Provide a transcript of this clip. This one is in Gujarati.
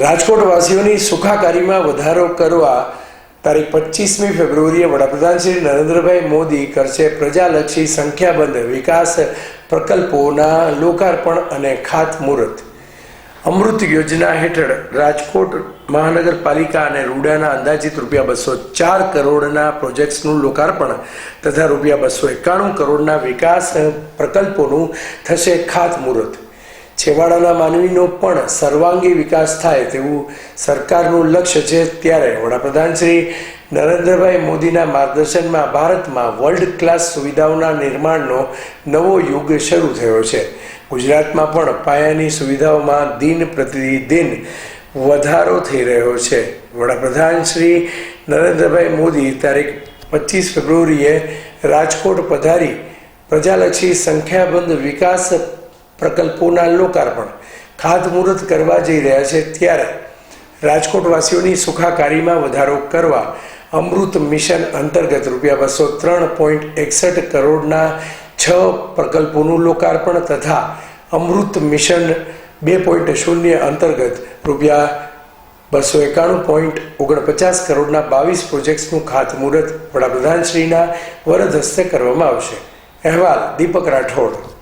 રાજકોટ વાસીઓની સુખાકારીમાં વધારો કરવા તારીખ પચીસમી ફેબ્રુઆરીએ વડાપ્રધાન શ્રી નરેન્દ્રભાઈ મોદી કરશે પ્રજાલક્ષી સંખ્યાબંધ વિકાસ પ્રકલ્પોના લોકાર્પણ અને ખાતમુહૂર્ત. અમૃત યોજના હેઠળ રાજકોટ મહાનગરપાલિકા અને રૂડાના અંદાજિત રૂપિયા બસો ચાર કરોડના પ્રોજેક્ટ્સનું લોકાર્પણ તથા રૂપિયા બસો એકાણું કરોડના વિકાસ પ્રકલ્પોનું થશે ખાતમુહૂર્ત. છેવાડાના માનવીનો પણ સર્વાંગી વિકાસ થાય તેવું સરકારનું લક્ષ્ય છે ત્યારે વડાપ્રધાન શ્રી નરેન્દ્રભાઈ મોદીના માર્ગદર્શનમાં ભારતમાં વર્લ્ડ ક્લાસ સુવિધાઓના નિર્માણનો નવો યુગ શરૂ થયો છે. ગુજરાતમાં પણ પાયાની સુવિધાઓમાં દિન પ્રતિદિન વધારો થઈ રહ્યો છે. વડાપ્રધાન શ્રી નરેન્દ્રભાઈ મોદી તારીખ પચીસ ફેબ્રુઆરીએ રાજકોટ પધારી પ્રજાલક્ષી સંખ્યાબંધ વિકાસ પ્રકલ્પોના લોકાર્પણ ખાતમુહૂર્ત કરવા જઈ રહ્યા છે ત્યારે રાજકોટવાસીઓની સુખાકારીમાં વધારો કરવા અમૃત મિશન અંતર્ગત રૂપિયા બસો ત્રણ પોઈન્ટ એકસઠ કરોડના છ પ્રકલ્પોનું લોકાર્પણ તથા અમૃત મિશન બે પોઈન્ટ શૂન્ય અંતર્ગત રૂપિયા બસો એકાણું પોઈન્ટ ઓગણપચાસ કરોડના બાવીસ પ્રોજેક્ટ્સનું ખાતમુહૂર્ત વડાપ્રધાનશ્રીના વરદ હસ્તે કરવામાં આવશે. અહેવાલ દીપક રાઠોડ.